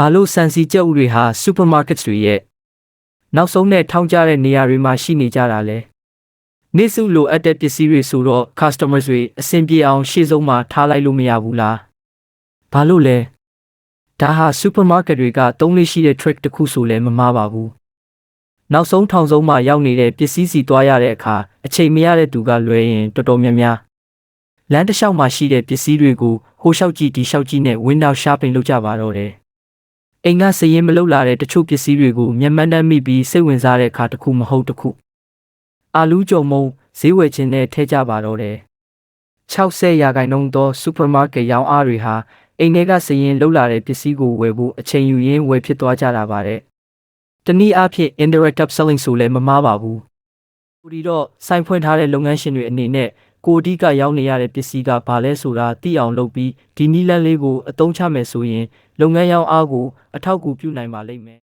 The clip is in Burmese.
ဘာလို့စံစီကြက်ဥတွေဟာ supermarkets တွေရဲ့နောက်ဆုံးနဲ့ထောင်းကြတဲ့နေရာတွေမှာရှိနေကြတာလဲနေစုလိုအပ်တဲ့ပစ္စည်းတွေဆိုတော့ customers တွေအဆင်ပြေအောင်ရှေ့ဆုံးမှာထားလိုက်လို့မရဘူးလားဘာလို့လဲဒါဟာ supermarket တွေကသုံးလေးရှိတဲ့ trick တစ်ခုဆိုလဲမမှားပါဘူးနောက်ဆုံးထောင်ဆုံးမှာရောက်နေတဲ့ပစ္စည်းစီသွားရတဲ့အခါအချိန်မရတဲ့သူကလွဲရင်တော်တော်များများလမ်းတစ်လျှောက်မှာရှိတဲ့ပစ္စည်းတွေကိုဟိုလျှောက်ကြည့်ဒီလျှောက်ကြည့်နဲ့ window shopping လုပ်ကြပါတော့တယ် အိမ်ကစရင်မလုပ်လာတဲ့တချို့ပစ္စည်းတွေကိုမျက်မှန်းတမ်းမိပြီးစိတ်ဝင်စားတဲ့အခါတစ်ခုမဟုတ်တစ်ခုအာလူးကြုံမုံဈေးဝယ်ခြင်းနဲ့ထဲကြပါတော့တယ်60ရာခိုင်နှုန်းသောစူပါမားကတ်ရောင်းအားတွေဟာအိမ်ထဲကစရင်လုပ်လာတဲ့ပစ္စည်းကိုဝယ်ဖို့အချိန်ယူရင်းဝယ်ဖြစ်သွားကြတာပါတဲ့တနည်းအားဖြင့် indirect upselling ဆိုလည်းမမှားပါဘူးကိုဒီတော့စိုင်းဖွင့်ထားတဲ့လုပ်ငန်းရှင်တွေအနေနဲ့ ကိုအဓိကရောက်နေရတဲ့ပစ္စည်းကဘာလဲဆိုတာသိအောင်လုပ်ပြီးဒီနည်းလမ်းလေးကိုအသုံးချမယ်ဆိုရင်လုပ်ငန်းရောင်းအားကိုအထောက်အကူပြုနိုင်ပါလိမ့်မယ်